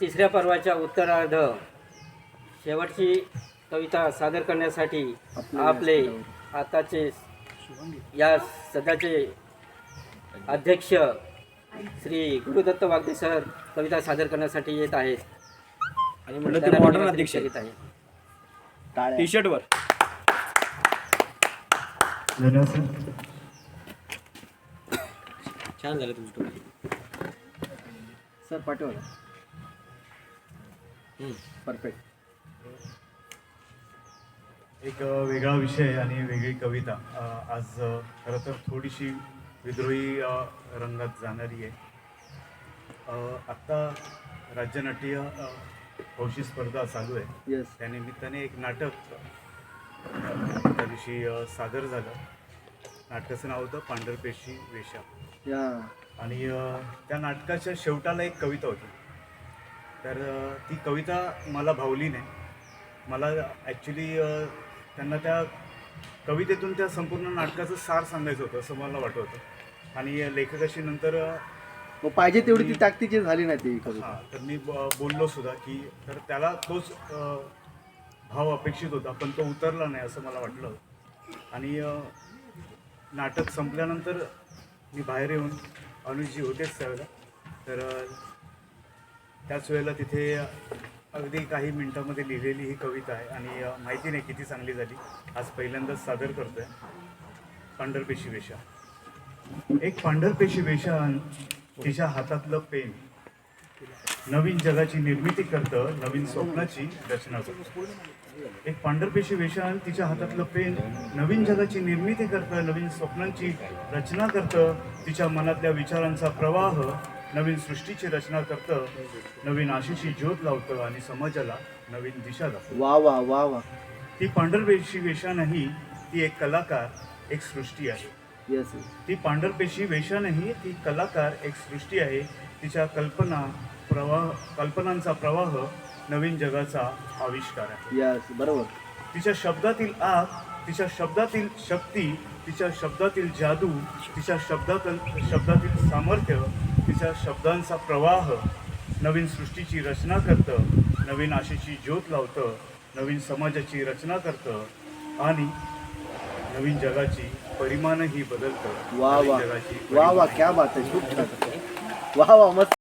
तिसऱ्या पर्वाच्या उत्तरार्ध शेवटची कविता सादर करण्यासाठी आपले आताचे या सध्याचे अध्यक्ष श्री गुरुदत्त वागदे सर कविता सादर करण्यासाठी येत आहेत. आणि म्हणलं विनंती अध्यक्ष येत आहे. टी शर्ट वर. धन्यवाद सर. छान झालं तुमचं सर पाठवा. परफेक्ट एक वेगळा विषय आणि वेगळी कविता. आज खरं तर थोडीशी विद्रोही रंगात जाणारी आहे. आत्ता राज्यनाट्य हौशी स्पर्धा चालू आहे. येस त्यानिमित्ताने एक नाटक त्या दिवशी सादर झालं. नाटकाचं नाव होतं पांढरपेशी वेशा या. आणि त्या नाटकाच्या शेवटाला एक कविता होती. तर ती कविता मला भावली नाही. मला ॲक्च्युली त्यांना त्या कवितेतून त्या संपूर्ण नाटकाचं सार सांगायचं होतं असं मला वाटत होतं. आणि लेखकाशी नंतर मग पाहिजे तेवढी ती ताकदीची झाली नाही ती कविता. हां तर मी ब- बोललो सुद्धा की तर त्याला तोच भाव अपेक्षित होता पण तो उतरला नाही असं मला वाटलं. आणि नाटक संपल्यानंतर मी बाहेर येऊन अनुजी होतेच त्यावेळेला. तर त्याच वेळेला तिथे अगदी काही मिनटामध्ये लिहिलेली ही कविता आहे आणि माहिती नाही किती चांगली झाली. आज पहिल्यांदाच सादर करतोय. पांढरपेशी वेशा एक पांढरपेशी वेशा तिच्या हातातलं पेन. नवीन जगाची निर्मिती करतं नवीन स्वप्नाची रचना करतं. एक पांढरपेशी वेशान तिच्या हातातलं पेन नवीन जगाची निर्मिती करतं नवीन स्वप्नांची रचना करतं. तिच्या मनातल्या विचारांचा प्रवाह नवीन सृष्टीची रचना करतं नवीन आशेची ज्योत लावतं आणि समाजाला नवीन दिशा दाखवतं. वा वा वा वा. ती पांढरपेशी वेशा नाही ती एक कलाकार एक सृष्टी आहे. येस ती पांढरपेशी वेशा नाही ती कलाकार एक सृष्टी आहे. तिच्या कल्पना प्रवाह कल्पनांचा प्रवाह नवीन जगाचा आविष्कार आहे. यस बरोबर. तिच्या शब्दातील आग तिच्या शब्दातील शक्ती तिच्या शब्दातील जादू तिच्या शब्दातील शब्दातील सामर्थ्य तिच्या शब्दांचा प्रवाह नवीन सृष्टीची रचना करतं नवीन आशेची ज्योत लावतं नवीन समाजाची रचना करतं आणि नवीन जगाची परिमाणही बदलतं. वा वा. जगाची वा वा. क्या बात आहे. खूप छान. वा वा. मस्त.